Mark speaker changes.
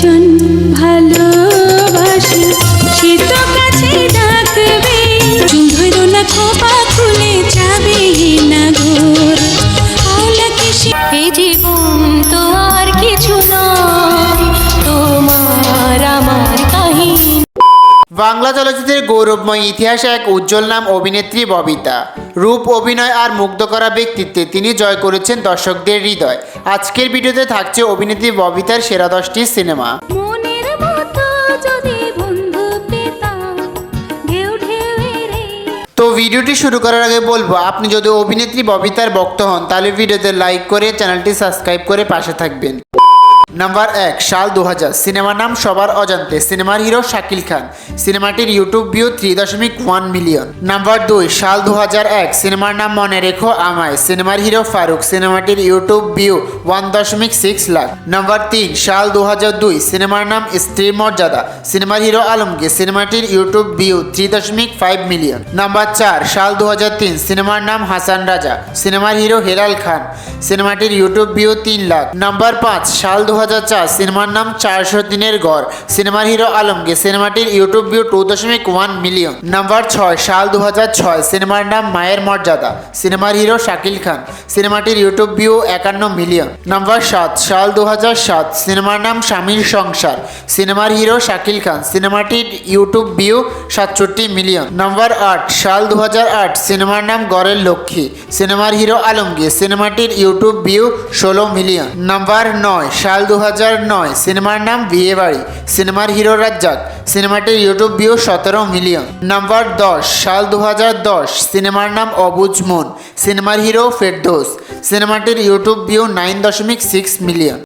Speaker 1: জন ভালোবাসে। সে তো কাছে ডাকবে না খোপা খুলে যাবে না ঘোর। আলাকে সে জীবন তো আর কিছু তোমার
Speaker 2: বাংলা চলচ্চিত্রের গৌরবময় ইতিহাসে এক উজ্জ্বল নাম অভিনেত্রী ববিতা। রূপ অভিনয় আর মুগ্ধ করা ব্যক্তিত্বে তিনি জয় করেছেন দর্শকদের হৃদয়। আজকের ভিডিওতে থাকছে অভিনেত্রী ববিতার সেরা দশটি সিনেমা। তো ভিডিওটি শুরু করার আগে বলব আপনি যদি অভিনেত্রী ববিতার ভক্ত হন তাহলে ভিডিওতে লাইক করে চ্যানেলটি সাবস্ক্রাইব করে পাশে থাকবেন। নাম্বার এক, সাল দু হাজার সিনেমার নাম সবার অজান্তে। সিনেমার হিরো শাকিল খান। সিনেমাটির ইউটিউব ভিউ থ্রি দশমিক ওয়ান মিলিয়ন। নাম্বার দুই, সাল দু এক, সিনেমার নাম মনে রেখো আমায়। সিনেমার হিরো ফারুক। সিনেমাটির ইউটিউব ভিউ ওয়ান দশমিক সিক্স লাখ। নাম্বার তিন, সাল দু হাজার দুই, সিনেমার নাম স্ত্রীর মর্যাদা। সিনেমার হিরো আলমগীর। সিনেমাটির ইউটিউব ভিউ থ্রি দশমিক ফাইভ মিলিয়ন। নাম্বার চার, সাল দু হাজার তিন, সিনেমার নাম হাসান রাজা। সিনেমার হিরো হেলাল খান। সিনেমাটির ইউটিউব ভিউ তিন লাখ। নাম্বার পাঁচ, সাল দু হাজার চার, সিনেমার নাম চারশো দিনের গড়। সিনেমার হিরো আলমগীর সিনেমাটির ইউটিউব ভিউ টু দশমিক ওয়ান মিলিয়ন। নাম্বার ছয়, সাল দু হাজার ছয়, সিনেমার নাম মায়ের মর্যাদা। সিনেমার হিরো শাকিল খান, সিনেমাটির ইউটিউব ভিউ একান্ন মিলিয়ন। নাম্বার সাত, সাল দু হাজার সাত, সিনেমার নাম স্বামীর সংসার। সিনেমার হিরো শাকিল খান, সিনেমাটির ইউটিউব ভিউ সাতষট্টি মিলিয়ন। নাম্বার আট, সাল দু আট, সিনেমার নাম গড়ের লক্ষ্মী। সিনেমার হিরো আলমগীর সিনেমাটির ইউটিউব ভিউ ষোলো মিলিয়ন। নাম্বার নয়, সাল দু নয়। সিনেমার নাম বিয়ে বাড়ি। সিনেমার হিরো রাজ্জাক। সিনেমাটির ইউটিউব ভিউ সতেরো মিলিয়ন। নাম্বার দশ, সাল দু দশ। সিনেমার নাম অবুজ মন সিনেমার হিরো ফেরদোস। সিনেমাটির ইউটিউব ভিউ নাইন দশমিক সিক্স মিলিয়ন।